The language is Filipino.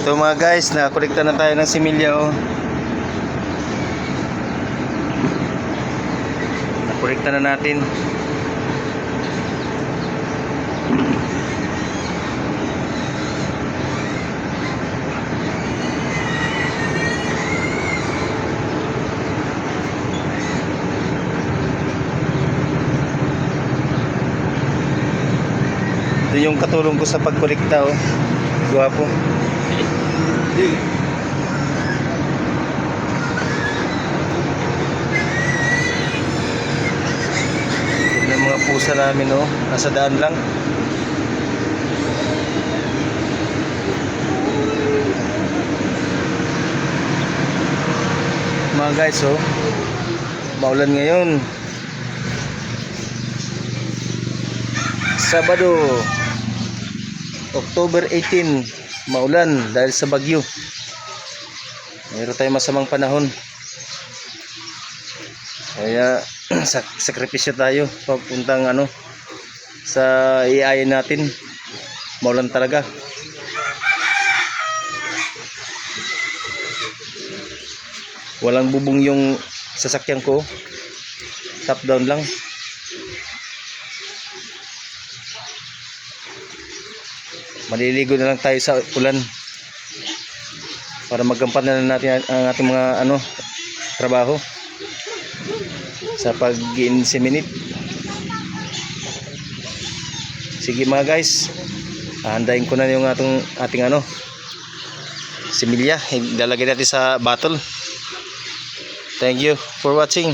Ito mga guys, nakakolekta na tayo ng similya oh. Nakolekta na natin. Ito yung katulong ko sa pagkolekta oh. Guwapo. Ito yung mga pusa namin oh. Nasa daan lang. Mga guys oh. Maulan ngayon. Sabado, October 18, maulan dahil sa bagyo. Mayroon tayong masamang panahon. Kaya sak sakripisyo tayo papuntang ano sa iaayin natin. Maulan talaga. Walang bubong yung sasakyan ko. Top down lang. Maliligo na lang tayo sa ulan. Para magampan na natin ang ating mga ano trabaho. Sa pag inseminate sige mga guys. Aandahin ko na yung ating ating ano similya. Ilalagay natin sa bottle thank you for watching